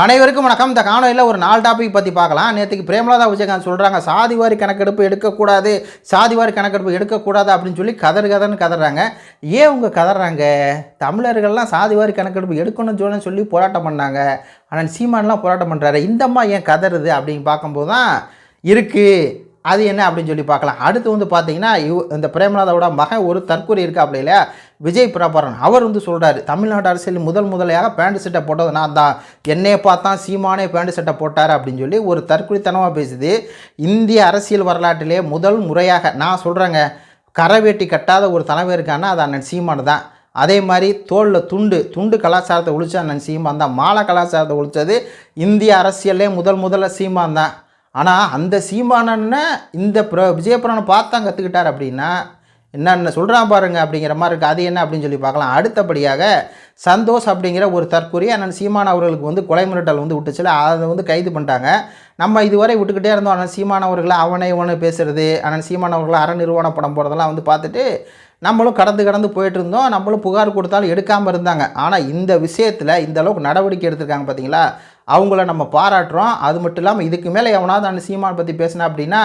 அனைவருக்கும் வணக்கம். இந்த காணொலியில் ஒரு நாலு டாபிக் பற்றி பார்க்கலாம். நேற்றுக்கு பிரேமலதா விஜயகாந்த் சொல்கிறாங்க சாதிவாரி கணக்கெடுப்பு எடுக்கக்கூடாது சாதிவாரி கணக்கெடுப்பு எடுக்கக்கூடாது அப்படின்னு சொல்லி கதறு கதர்னு கதறாங்க. ஏன் உங்க கதறாங்க? தமிழர்கள்லாம் சாதிவாரி கணக்கெடுப்பு எடுக்கணும்னு சொல்லி சொல்லி போராட்டம் பண்ணாங்க. ஆனால் சீமான்லாம் போராட்டம் பண்ணுறாரு இந்தம்மா ஏன் கதறுது அப்படின்னு பார்க்கும்போது தான் இருக்குது அது என்ன அப்படின்னு சொல்லி பார்க்கலாம். அடுத்து வந்து பார்த்தீங்கன்னா இவ் இந்த பிரேமலதாவோட மகன் ஒரு தற்கொலை இருக்கா அப்படி இல்லையா? விஜய் பிரபாரன் அவர் வந்து சொல்கிறாரு தமிழ்நாடு அரசியல் முதல் முதலையாக பேண்ட் சட்டை போட்டது நான் தான். என்னையை பார்த்தா சீமானே பேண்ட் சட்டை போட்டார் அப்படின்னு சொல்லி ஒரு தற்கொலைத்தனமாக பேசுது. இந்திய அரசியல் வரலாற்றிலே முதல் முறையாக நான் சொல்கிறேங்க கரவேட்டி கட்டாத ஒரு தலைவர் இருக்கான்னா அது அண்ணன் சீமானு தான். அதே மாதிரி தோளில் துண்டு துண்டு கலாச்சாரத்தை ஒழிச்ச அண்ணன் சீமான் தான். மாலை கலாச்சாரத்தை ஒழிச்சது இந்திய அரசியல்லே முதல் முதல்ல சீமான் தான். ஆனால் அந்த சீமானன்னு இந்த பிர விஜயபுரானை பார்த்தா கற்றுக்கிட்டார் அப்படின்னா என்னென்ன சொல்கிறான் பாருங்க அப்படிங்கிற மாதிரி இருக்குது அது என்ன அப்படின்னு சொல்லி பார்க்கலாம். அடுத்தபடியாக சந்தோஷ் அப்படிங்கிற ஒரு தற்கொலை அண்ணன் சீமான் அவர்களுக்கு வந்து கொலை மிரட்டல் வந்து விட்டுச்சுல அதை வந்து கைது பண்ணிட்டாங்க. நம்ம இதுவரை விட்டுக்கிட்டே இருந்தோம் அண்ணன் சீமான் அவர்களை அவனை இவனை பேசுகிறது அண்ணன் சீமான் அவர்களை அற நிறுவன படம் போகிறதெல்லாம் வந்து பார்த்துட்டு நம்மளும் கடந்து கடந்து போயிட்டு இருந்தோம். நம்மளும் புகார் கொடுத்தாலும் எடுக்காமல் இருந்தாங்க. ஆனால் இந்த விஷயத்தில் இந்த அளவுக்கு நடவடிக்கை எடுத்திருக்காங்க பார்த்தீங்களா அவங்கள நம்ம பாராட்டுறோம். அது மட்டும் இல்லாமல் இதுக்கு மேலே எவனாவது அண்ணன் சீமான் பற்றி பேசினா அப்படின்னா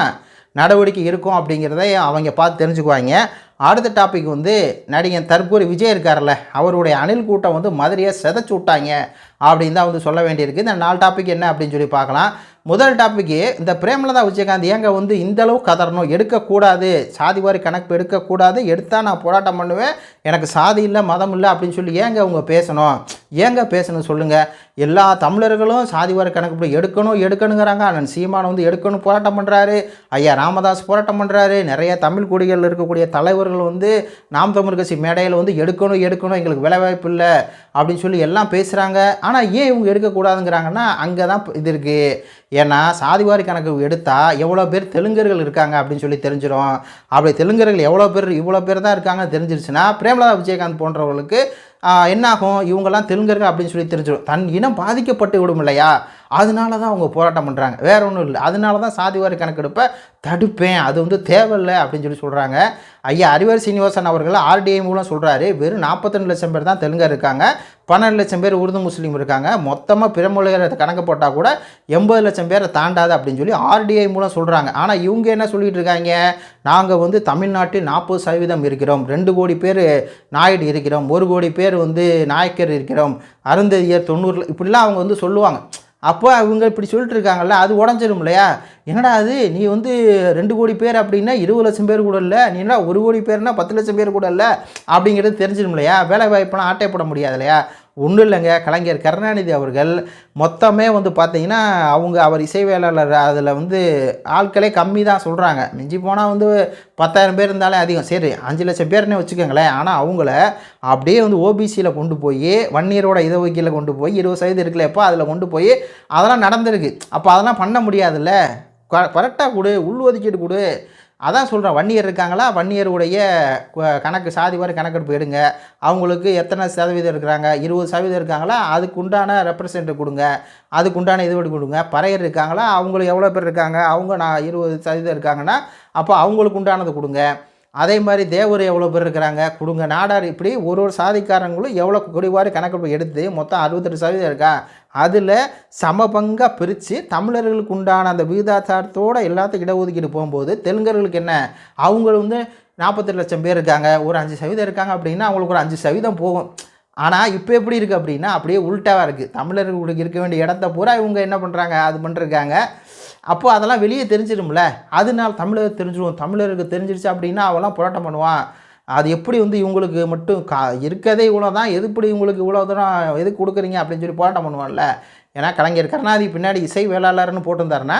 நடவடிக்கை இருக்கும் அப்படிங்கிறத அவங்க பார்த்து தெரிஞ்சுக்குவாங்க. அடுத்த டாபிக் வந்து நடிகன் தற்கூரி விஜய் இருக்கார்ல அவருடைய அணில் கூட்டம் வந்து மதுரையை செதைச்சு விட்டாங்க அப்படின்னு தான் வந்து சொல்ல வேண்டியிருக்கு. இந்த நாலு டாபிக் என்ன அப்படின்னு சொல்லி பார்க்கலாம். முதல் டாப்பிக்கு இந்த பிரேமலதா விஜயகாந்த் ஏங்க வந்து இந்த அளவு கதறணும்? எடுக்கக்கூடாது. சாதிவாரி கணக்கு எடுக்கக்கூடாது. எடுத்தால் நான் போராட்டம் பண்ணுவேன். எனக்கு சாதி இல்லை மதம் இல்லை அப்படின்னு சொல்லி ஏங்க அவங்க பேசணும்? ஏங்க பேசணும் சொல்லுங்கள் எல்லா தமிழர்களும் சாதிவாரி கணக்கு எடுக்கணும் எடுக்கணுங்கிறாங்க. அண்ணன் சீமான் வந்து எடுக்கணும் போராட்டம் பண்ணுறாரு ஐயா ராமதாஸ் போராட்டம் பண்ணுறாரு நிறைய தமிழ் குடிகளில் இருக்கக்கூடிய தலைவர்கள் வந்து நாம் தமிழ் கட்சி மேடையில் வந்து எடுக்கணும் எடுக்கணும் எங்களுக்கு வேலைவாய்ப்பு இல்லை அப்படின்னு சொல்லி எல்லாம் பேசுகிறாங்க ஆனால் ஏன் இவங்க எடுக்கக்கூடாதுங்கிறாங்கன்னா அங்கே தான் இது இருக்குது ஏன்னா சாதிவாரி கணக்கு எடுத்தால் எவ்வளோ பேர் தெலுங்கர்கள் இருக்காங்க அப்படின்னு சொல்லி தெரிஞ்சிடும் அப்படி தெலுங்கர்கள் எவ்வளோ பேர் இவ்வளோ பேர் தான் இருக்காங்கன்னு தெரிஞ்சிருச்சுன்னா பிரேமலதா விஜயகாந்த் போன்றவர்களுக்கு என்னாகும்? இவங்கெல்லாம் தெலுங்கர்கள் அப்படின்னு சொல்லி தெரிஞ்சிடும். தன் இனம் பாதிக்கப்பட்டு விடும் இல்லையா? அதனால தான் அவங்க போராட்டம் பண்ணுறாங்க வேற ஒன்றும் இல்லை. அதனால தான் சாதிவாரி கணக்கெடுப்பை தடுப்பேன். அது வந்து தேவையில்லை அப்படின்னு சொல்லி சொல்கிறாங்க ஐயா அறிவர் சீனிவாசன் அவர்கள் ஆர்டிஐ மூலம் சொல்கிறாரு வெறும் 42 லட்சம் பேர் தான் தெலுங்காக இருக்காங்க. பன்னெண்டு லட்சம் பேர் உருது முஸ்லீம் இருக்காங்க. மொத்தமாக பிறமொழிகளை கணக்கு போட்டால் கூட எண்பது லட்சம் பேரை தாண்டாது அப்படின்னு சொல்லி ஆர்டிஐ மூலம் சொல்கிறாங்க ஆனால் இவங்க என்ன சொல்லிகிட்டு இருக்காங்க? நாங்கள் வந்து தமிழ்நாட்டில் நாற்பது சதவீதம் இருக்கிறோம். ரெண்டு கோடி பேர் நாயுடு இருக்கிறோம். ஒரு கோடி பேர் வந்து நாயக்கர் இருக்கிறோம். அருந்ததியர் தொண்ணூறு இப்படிலாம் அவங்க வந்து சொல்லுவாங்க. அப்போ அவங்க இப்படி சொல்லிட்டு இருக்காங்கல்ல அது உடஞ்சிரும் இல்லையா? என்னடா அது? நீ வந்து ரெண்டு கோடி பேர் அப்படின்னா இருபது லட்சம் பேர் கூட இல்லை நீ என்ன ஒரு கோடி பேர்னா பத்து லட்சம் பேர் கூட இல்லை அப்படிங்கிறது தெரிஞ்சிடும் இல்லையா? வேலை வாய்ப்பெல்லாம் ஆட்டை போட முடியாது இல்லையா? ஒன்றும் இல்லைங்க. கலைஞர் கருணாநிதி அவர்கள் மொத்தமே வந்து பார்த்தீங்கன்னா அவங்க அவர் இசைவேளாளர் அதில் வந்து ஆட்களே கம்மி தான் சொல்கிறாங்க மிஞ்சி போனால் வந்து பத்தாயிரம் பேர் இருந்தாலே அதிகம். சரி அஞ்சு லட்சம் பேர்னே வச்சுக்கோங்களேன். ஆனால் அவங்கள அப்படியே வந்து ஓபிசியில் கொண்டு போய் வன்னியரோட இதை வகையில் கொண்டு போய் இருபது சதவீதம் இருக்குல்ல அதில் கொண்டு போய் அதெல்லாம் நடந்திருக்கு. அப்போ அதெல்லாம் பண்ண முடியாதுல்ல. கரெக்டாக கொடு உள் ஒதுக்கீடு கொடு. அதான் சொல்கிறேன் வன்னியர் இருக்காங்களா? வன்னியருடைய கு- கணக்கு சாதி வாரி கணக்கெடுப்பு எடுங்க. அவங்களுக்கு எத்தனை சதவீதம் இருக்கிறாங்க? இருபது சதவீதம் இருக்காங்களா? அதுக்கு உண்டான ரெப்ரசன்ட் கொடுங்க. அதுக்கு உண்டான இது கொடுங்க. பறையர் இருக்காங்களா? அவங்களுக்கு எவ்வளோ பேர் இருக்காங்க? அவங்க நான் இருபது சதவீதம் இருக்காங்கன்னா அப்போ அவங்களுக்கு உண்டானது கொடுங்க. அதே மாதிரி தேவர் எவ்வளோ பேர் இருக்கிறாங்க? கொடுங்க. நாடார் இப்படி ஒரு ஒரு சாதிக்காரங்களும் எவ்வளோ குடிவாரி கணக்கெடுப்பு எடுத்து மொத்தம் அறுபத்தெட்டு சதவீதம் இருக்கா? அதில் சம பங்காக பிரித்து தமிழர்களுக்கு உண்டான அந்த விகிதாச்சாரத்தோடு எல்லாத்தையும் இடஒதுக்கீடு போகும்போது தெலுங்கர்களுக்கு என்ன? அவங்க வந்து நாற்பத்தெட்டு லட்சம் பேர் இருக்காங்க. ஒரு அஞ்சு சதவீதம் இருக்காங்க அப்படின்னா அவங்களுக்கு ஒரு அஞ்சு சதவீதம் போகும். ஆனால் இப்போ எப்படி இருக்குது அப்படின்னா அப்படியே உள்டாவாக இருக்குது தமிழர்களுக்கு இருக்க வேண்டிய இடத்த பூரா இவங்க என்ன பண்ணுறாங்க அது பண்ணிருக்காங்க. அப்போ அதெல்லாம் வெளியே தெரிஞ்சிடும்ல. அதனால தமிழர் தெரிஞ்சிடும் தமிழருக்கு தெரிஞ்சிருச்சு அப்படின்னா அவெல்லாம் போராட்டம் பண்ணுவான். அது எப்படி வந்து இவங்களுக்கு மட்டும் கா இருக்கதே இவ்வளோ தான். எதுப்படி இவங்களுக்கு இவ்வளோ தூரம் எது கொடுக்குறீங்க அப்படின்னு சொல்லி போராட்டம் பண்ணுவான்ல. ஏன்னா கலைஞர் கருணாநிதி பின்னாடி இசை வேளாளர்னு போட்டிருந்தாருன்னா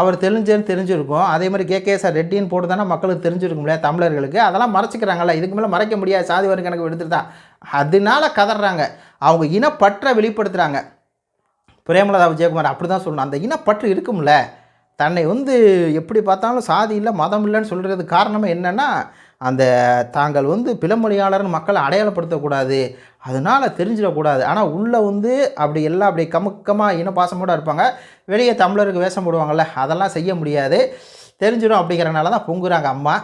அவர் தெரிஞ்சுன்னு தெரிஞ்சிருக்கும். அதே மாதிரி கே கே சார் ரெட்டின்னு போட்டு தானே மக்களுக்கு தெரிஞ்சிருக்கும்ல தமிழர்களுக்கு. அதெல்லாம் மறைச்சிக்கிறாங்கல்ல. இதுக்கு மேலே மறைக்க முடியாது. சாதி வரி கணக்கு எடுத்துட்டு தான். அதனால கதறாங்க. அவங்க இனப்பற்ற வெளிப்படுத்துகிறாங்க பிரேமலதா விஜயகுமார் அப்படி தான் சொல்லணும். அந்த இனப்பற்று இருக்கும்ல. தன்னை வந்து எப்படி பார்த்தாலும் சாதி இல்லை மதம் இல்லைன்னு சொல்கிறதுக்கு காரணம் என்னென்னா அந்த தாங்கள் வந்து பிளமொழியாளர்னு மக்களை அடையாளப்படுத்தக்கூடாது. அதனால் தெரிஞ்சிடக்கூடாது. ஆனால் உள்ளே வந்து அப்படி எல்லாம் அப்படி கமுக்கமாக இனப்பாசமோடு இருப்பாங்க. வெளியே தமிழருக்கு வேஷம் போடுவாங்கள்ல அதெல்லாம் செய்ய முடியாது. தெரிஞ்சிடும் அப்படிங்கிறனால தான் பொங்குறாங்க அம்மா.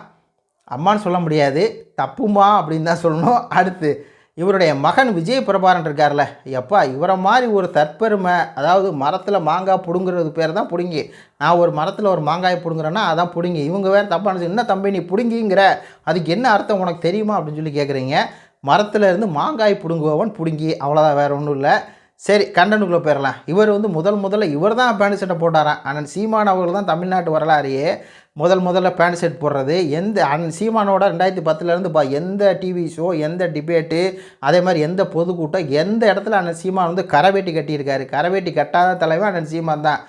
அம்மான்னு சொல்ல முடியாது. தப்புமா அப்படின்னு தான் சொல்லணும். அடுத்து இவருடைய மகன் விஜய் பிரபாரன் இருக்கார்ல எப்பா இவரை மாதிரி ஒரு தற்பெருமை அதாவது மரத்தில் மாங்காய் பிடுங்குறது பேர் தான் பிடுங்கி. நான் ஒரு மரத்தில் ஒரு மாங்காய் பிடுங்குறேன்னா அதான் பிடுங்கி. இவங்க வேறு தப்பான என்ன தம்பி நீ பிடுங்கிங்கிற? அதுக்கு என்ன அர்த்தம் உனக்கு தெரியுமா? அப்படின்னு சொல்லி கேட்குறீங்க மரத்தில் இருந்து மாங்காய் பிடுங்குபவன் பிடுங்கி அவ்வளோதான் வேறு ஒன்றும் இல்லை. சரி கண்டனுக்குள்ளே போயிடலாம். இவர் வந்து முதல் முதல்ல இவர் தான் பேண்ட் சட்டை போட்டாராம். ஆனால் சீமான் அவர்கள் தான் தமிழ்நாட்டு வரலாறையே முதல் முதல்ல பேண்ட் ஷர்ட் போடுறது எந்த அன் சீமானோட ரெண்டாயிரத்தி பத்துலேருந்து பா எந்த டிவி ஷோ எந்த டிபேட்டு அதே மாதிரி எந்த பொதுக்கூட்டம் எந்த இடத்துல அண்ணன் சீமான் வந்து கரவேட்டி கட்டியிருக்காரு? கரவேட்டி கட்டாத தலைவன் அண்ணன் சீமான் தான்.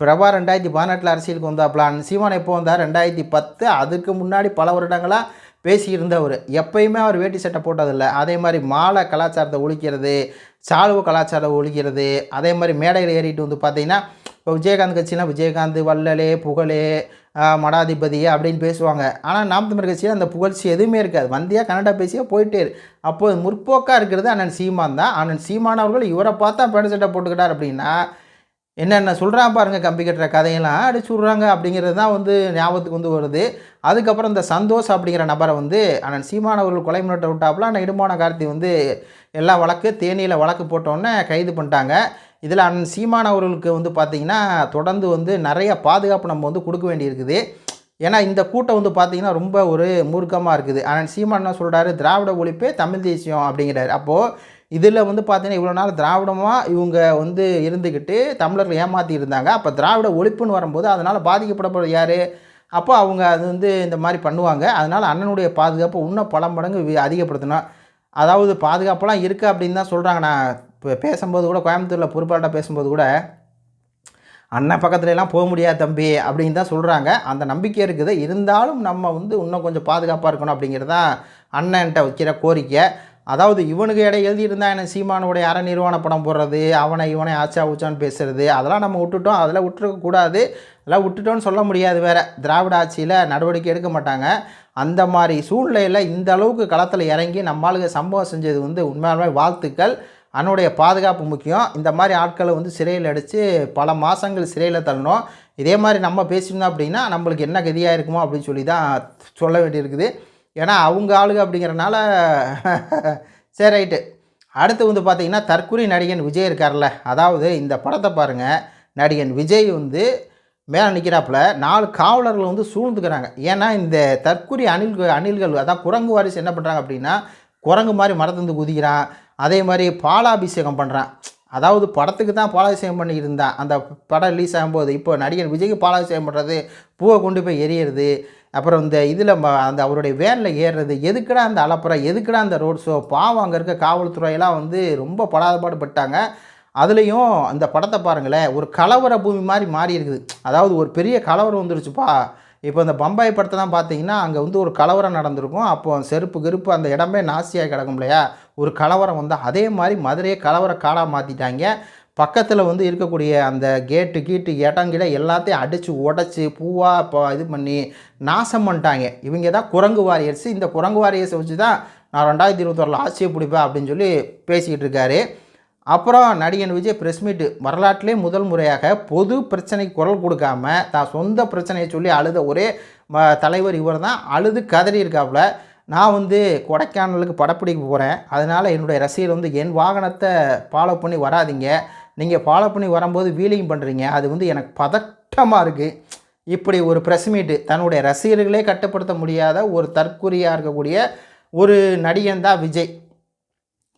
பிரபா ரெண்டாயிரத்தி பதினெட்டில் அரசியலுக்கு வந்தாப்புல அண்ணன் சீமான் எப்போ வந்தார்? ரெண்டாயிரத்தி பத்து அதுக்கு முன்னாடி பல வருடங்களாக பேசியிருந்தவர் எப்பயுமே அவர் வேட்டி சட்டை போட்டதில்லை. அதே மாதிரி மாலை கலாச்சாரத்தை ஒழிக்கிறது சாலுவ கலாச்சாரத்தை ஒழிக்கிறது அதே மாதிரி மேடையில் ஏறிட்டு வந்து பார்த்தீங்கன்னா இப்போ விஜயகாந்த் கட்சினா விஜயகாந்த் வள்ளலே புகழே மடாதிபதி அப்படின்னு பேசுவாங்க. ஆனால் நாம் தமிழ் கட்சியில் அந்த புகழ்ச்சி எதுவுமே இருக்காது. வந்தியா கன்னடா பேசியாக போயிட்டே அப்போது முற்போக்காக இருக்கிறது அண்ணன் சீமான் தான். அண்ணன் சீமானவர்கள் இவரை பார்த்தா பேண்ட் சட்டை போட்டுக்கிட்டார் அப்படின்னா என்னென்ன சொல்கிறான் பாருங்கள் கம்பி கட்டுற கதையெல்லாம். அடிச்சு விட்றாங்க அப்படிங்கிறது தான் வந்து ஞாபகத்துக்கு வந்து வருது. அதுக்கப்புறம் இந்த சந்தோஷ் அப்படிங்கிற நபரை வந்து அண்ணன் சீமான் அவர்கள் கொலை முன்னோட்ட விட்டாப்புல அண்ணன் இடுமான கார்த்தி வந்து எல்லா வழக்கு தேனியில் வழக்கு போட்டோன்னே கைது பண்ணிட்டாங்க. இதில் அண்ணன் சீமான் அவர்களுக்கு வந்து பார்த்திங்கன்னா தொடர்ந்து வந்து நிறைய பாதுகாப்பு நம்ம வந்து கொடுக்க வேண்டியிருக்குது. ஏன்னா இந்த கூட்டம் வந்து பார்த்திங்கன்னா ரொம்ப ஒரு மூர்க்கமாக இருக்குது. அண்ணன் சீமான் என்ன சொல்கிறாரு திராவிட ஒழிப்பே தமிழ் தேசியம் அப்படிங்கிறாரு. அப்போது இதில் வந்து பார்த்தீங்கன்னா இவ்வளோ நாள் திராவிடமாக இவங்க வந்து இருந்துக்கிட்டு தமிழர்கள் ஏமாற்றி இருந்தாங்க. அப்போ திராவிட ஒழிப்புன்னு வரும்போது அதனால் பாதிக்கப்படப்படுது யார்? அப்போ அவங்க அது வந்து இந்த மாதிரி பண்ணுவாங்க. அதனால் அண்ணனுடைய பாதுகாப்பு இன்னும் பல மடங்கு அதிகப்படுத்தணும். அதாவது பாதுகாப்பெல்லாம் இருக்குது அப்படின்னு தான் சொல்கிறாங்க. நான் இப்போ பேசும்போது கூட கோயம்புத்தூரில் பொறுப்பாளர்கிட்ட பேசும்போது கூட அண்ணன் பக்கத்துலலாம் போக முடியாது தம்பி அப்படின்னு தான் சொல்கிறாங்க. அந்த நம்பிக்கை இருக்குது. இருந்தாலும் நம்ம வந்து இன்னும் கொஞ்சம் பாதுகாப்பாக இருக்கணும் அப்படிங்கிறது தான் அண்ணன்ட்ட வைக்கிற கோரிக்கை. அதாவது இவனுக்கு இடையே எழுதியிருந்தா என்ன சீமானுடைய அற நிர்வாண படம் போடுறது அவனை இவனை ஆச்சா ஊச்சான்னு பேசுறது அதெல்லாம் நம்ம விட்டுட்டோம். அதெல்லாம் விட்டுருக்கக்கூடாது அதெல்லாம் விட்டுட்டோன்னு சொல்ல முடியாது வேற. திராவிட ஆட்சியில் நடவடிக்கை எடுக்க மாட்டாங்க. அந்த மாதிரி சூழ்நிலையில் இந்த அளவுக்கு களத்தில் இறங்கி நம்மளுக்கு சம்பவம் செஞ்சது வந்து உண்மையாலுமே வாழ்த்துக்கள். அன்னுடைய பாதுகாப்பு முக்கியம். இந்த மாதிரி ஆட்களை வந்து சிறையில் அடித்து பல மாதங்கள் சிறையில் தள்ளணும். இதே மாதிரி நம்ம பேசியிருந்தோம் அப்படின்னா நம்மளுக்கு என்ன கதியாக இருக்குமோ அப்படின்னு சொல்லி தான் சொல்ல வேண்டியிருக்குது. ஏன்னா அவங்க ஆளுங்க அப்படிங்கிறனால சரி ரைட்டு. அடுத்து வந்து பார்த்திங்கன்னா தற்கொலை நடிகன் விஜய் இருக்கார்ல. அதாவது இந்த படத்தை பாருங்கள் நடிகன் விஜய் வந்து மேலே நிற்கிறாப்புல நாலு காவலர்கள் வந்து சூழ்ந்துக்கிறாங்க. ஏன்னா இந்த தற்கொலை அணில் அணில்கள் அதான் குரங்கு வாரிசு என்ன பண்ணுறாங்க அப்படின்னா குரங்கு மாதிரி மரத்துந்து குதிக்கிறான். அதே மாதிரி பாலாபிஷேகம் பண்ணுறான் அதாவது படத்துக்கு தான் பாலாபிஷேகம் பண்ணி இருந்தான் அந்த படம் ரிலீஸ் ஆகும்போது இப்போ நடிகர் விஜய்க்கு பாலாபிஷேகம் பண்ணுறது பூவை கொண்டு போய் எரியறது அப்புறம் இந்த இதில் அந்த அவருடைய வேனில் ஏறுறது எதுக்குடா அந்த அலப்புற எதுக்குடா அந்த ரோட் ஷோ பாவம் அங்கே இருக்க காவல்துறையெல்லாம் வந்து ரொம்ப படாதபாடு பட்டாங்க. அதுலேயும் அந்த படத்தை பாருங்களேன் ஒரு கலவர பூமி மாதிரி மாறி இருக்குது. அதாவது ஒரு பெரிய கலவரம் வந்துருச்சுப்பா. இப்போ இந்த பம்பாய் படத்தை தான் பார்த்தீங்கன்னா அங்கே வந்து ஒரு கலவரம் நடந்திருக்கும். அப்போ செருப்பு கருப்பு அந்த இடமே நாசியாக கிடக்கும் இல்லையா? ஒரு கலவரம் வந்து அதே மாதிரி மதுரையை கலவர காடாக மாற்றிட்டாங்க பக்கத்தில் வந்து இருக்கக்கூடிய அந்த கேட்டு கீட்டு இடங்கிட எல்லாத்தையும் அடித்து உடச்சி பூவாக இப்போ இது பண்ணி நாசம் பண்ணிட்டாங்க. இவங்க தான் குரங்கு வாரியர்ஸ். இந்த குரங்கு வாரியர்ஸை வச்சு தான் நான் ரெண்டாயிரத்தி இருபத்தொரில் ஆட்சியை பிடிப்பேன் அப்படின்னு சொல்லி பேசிக்கிட்டு இருக்காரு. அப்புறம் நடிகன் விஜய் ப்ரெஸ் மீட்டு வரலாற்றிலே முதல் முறையாக பொது பிரச்சனைக்கு குரல் கொடுக்காம தான் சொந்த பிரச்சனையை சொல்லி அழுத ஒரே தலைவர் இவர் தான் அழுது கதறி இருக்காப்புல. நான் வந்து கொடைக்கானலுக்கு படப்பிடிக்க போகிறேன் அதனால் என்னுடைய ரசிகர் வந்து என் வாகனத்தை ஃபாலோ பண்ணி வராதீங்க. நீங்கள் ஃபாலோ பண்ணி வரும்போது வீலிங் பண்ணுறீங்க அது வந்து எனக்கு பதட்டமாக இருக்குது இப்படி ஒரு ப்ரெஸ் மீட்டு தன்னுடைய ரசிகர்களே கட்டுப்படுத்த முடியாத ஒரு தற்குறியாக இருக்கக்கூடிய ஒரு நடிகன் தான் விஜய்.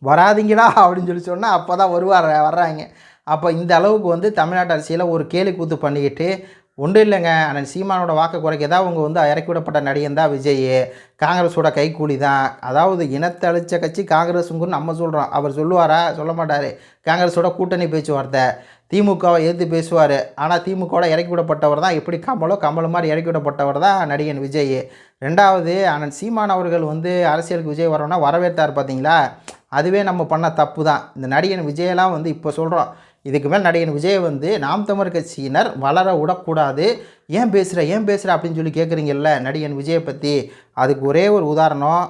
வராதீங்களா அப்படின்னு சொல்லி சொன்னால் அப்போ தான் வருவார் வர்றாங்க. அப்போ இந்த அளவுக்கு வந்து தமிழ்நாட்டு அரசியலில் ஒரு கேலி கூத்து பண்ணிக்கிட்டு ஒன்றும் இல்லைங்க. அண்ணன் சீமானோட வாக்கு குறைக்க தான் அவங்க வந்து இறக்கி விடப்பட்ட நடிகன் தான் விஜய் காங்கிரஸோட கைக்கூலி தான் அதாவது இனத்தை அழிச்ச கட்சி காங்கிரஸுங்கன்னு நம்ம சொல்கிறோம் அவர் சொல்லுவாரா? சொல்ல மாட்டார். காங்கிரஸோட கூட்டணி பேச்சுவார்த்தை. திமுகவை எதிர்த்து பேசுவார். ஆனால் திமுகவோட இறக்கி விடப்பட்டவர் தான் எப்படி கமலோ கமல் மாதிரி இறக்கி விடப்பட்டவர் தான் நடிகன் விஜய் ரெண்டாவது அண்ணன் சீமான் அவர்கள் வந்து அரசியலுக்கு விஜய் வரோன்னா வரவேற்றார் பார்த்தீங்களா அதுவே நம்ம பண்ண தப்பு தான் இந்த நடிகன் விஜயெல்லாம் வந்து இப்போ சொல்கிறோம் இதுக்கு மேல் நடிகன் விஜய் வந்து நாம் தமிழ் கட்சியினர் வளர விடக்கூடாது. ஏன் பேசுகிற ஏன் பேசுகிற அப்படின்னு சொல்லி கேட்குறீங்கல்ல நடிகன் விஜயை பற்றி அதுக்கு ஒரே ஒரு உதாரணம்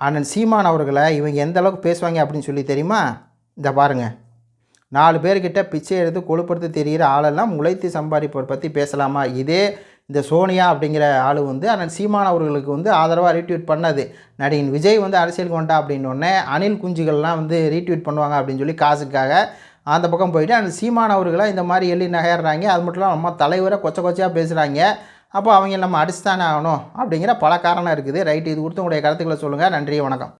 அண்ணன் சீமான் அவர்களை இவங்க எந்த அளவுக்கு பேசுவாங்க அப்படின்னு சொல்லி தெரியுமா? இந்த பாருங்க. நாலு பேர்கிட்ட பிச்சை எடுத்து கொழுப்படுத்த தெரிகிற ஆளெல்லாம் உழைத்து சம்பாதிப்பவர் பற்றி பேசலாமா? இதே இந்த சோனியா அப்படிங்கிற ஆள் வந்து அண்ணன் சீமான் அவர்களுக்கு வந்து ஆதரவாக ரீட்வீட் பண்ணது. நடிகன் விஜய் வந்து அரசியலுக்கு வந்துட்டா அப்படின்னோடனே அணில் குஞ்சுகள்லாம் வந்து ரீட்வீட் பண்ணுவாங்க அப்படின்னு சொல்லி காசுக்காக அந்த பக்கம் போயிட்டு அந்த சீமான் அவர்களை இந்த மாதிரி எள்ளி நகையிடுறாங்க அது மட்டும் இல்லாமல் நம்ம தலைவரை கொச்ச கொச்சையாக பேசுகிறாங்க அப்போ அவங்க நம்ம அடிச்சு தானே ஆகணும் அப்படிங்கிற பல காரணம் இருக்குது. ரைட்டு இது கொடுத்து உங்களுடைய கருத்துக்களை சொல்லுங்கள் நன்றி வணக்கம்.